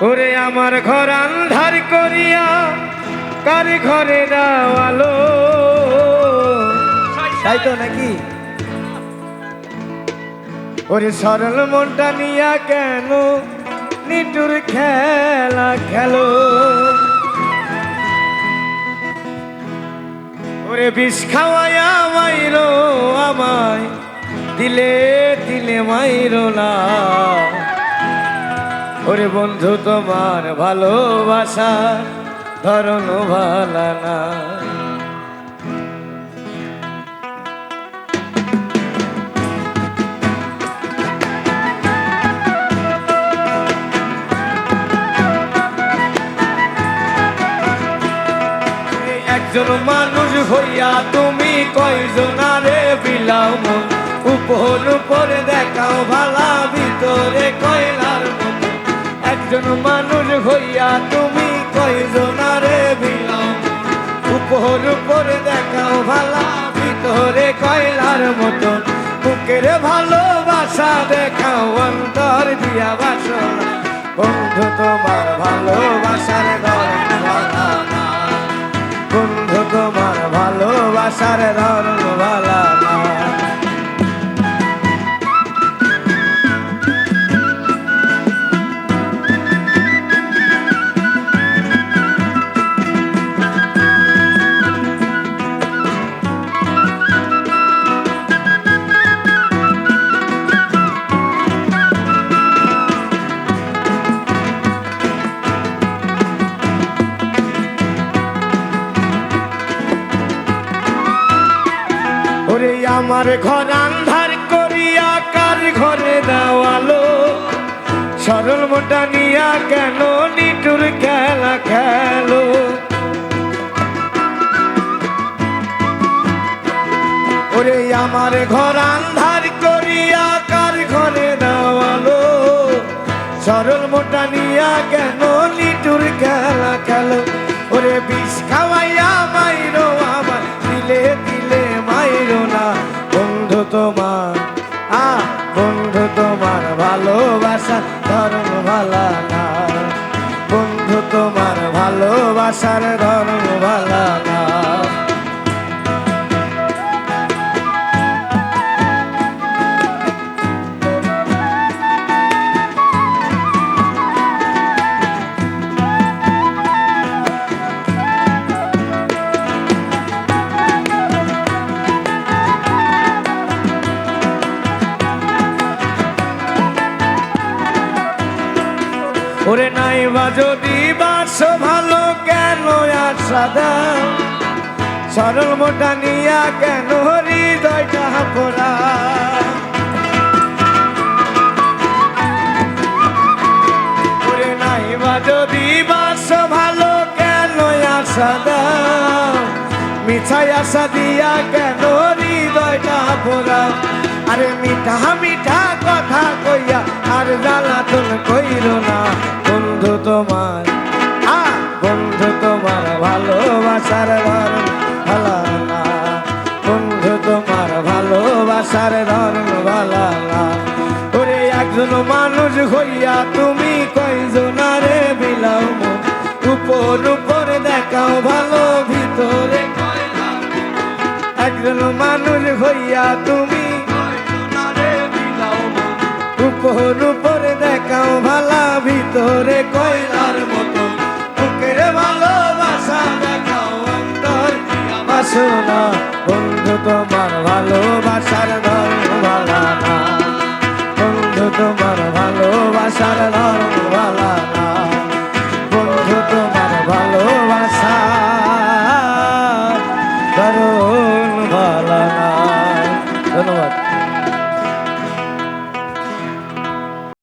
ওরে আমার ঘর আন্ধার করিয়া কার ঘরে দাওয়ালো তাই তো নাকি? ওরে সরল মনটা নিয়া কেন নিটুর খেলা খেলো? ওরে বিষ খাওয়াইয়া মাইরো, আমায় দিলে দিলে মাইরো না। ওরে বন্ধু তোমার ভালোবাসা ধরন ভালা না। একজন মানুষ হইয়া তুমি কয়জনারে? তুমি কয়জনারে বিলাও? উপর উপরে দেখাও ভালা, ভিতরে কয়লার মতন। বুকের ভালোবাসা দেখাও, অন্তর দিয়া বাসনা। বন্ধু, তোমার ভালোবাসার ধরন ভালা না। বন্ধু, তোমার ভালোবাসার ধরন ভালা না। আমার ঘর আন্ধার করিয়া কার ঘরে দেওয়ালো? সরল মোটা নিয়া কেন নিটুর খেলা খেলো? ওরে আমার ঘর আন্ধার করিয়া কার ঘরে দেওয়ালো? সরল মোটা নিয়া কেন নিটুর খেলা খেলো? ওরে বিষ খাওয়াইয়া মাইরো আমার দিলে তোমার আ বন্ধু তোমার ভালোবাসা ধর্ম ভালা না। বন্ধু তোমার ভালোবাসার ধর্ম ভালা না। ওরে নাই বা যদি বাস ভালো কেন আশা দাও সরল মোটা নিয়া কেন হৃদয়টা পোড়া ওরে নাই বা যদি বাস ভালো কেন দাও মিঠাই আশা দিয়া কেন হৃদয়টা পোড়া আরে মিঠা মিঠা কথা কইয়া আর জ্বালাতন কইর না। বন্ধু তোমার আ বন্ধু তোমার ভালোবাসার ধরন ভালা বন্ধু তোমার ভালোবাসার ধরন ভালা না ওরে একজন মানুষ হইয়া তুমি কয়জনারে বিলাও উপর উপরে দেখাও ভালো, ভিতরে একজন মানুষ হইয়া তুমি উপর উপরে দেখাও ভালা, ভিতরে কয়লার মতো। বুকের ভালোবাসা দেখাও অন্তর বাসনা। বন্ধু, তোমার ভালোবাসার ধর্ম ভালা বন্ধু, তোমার ভালোবাসার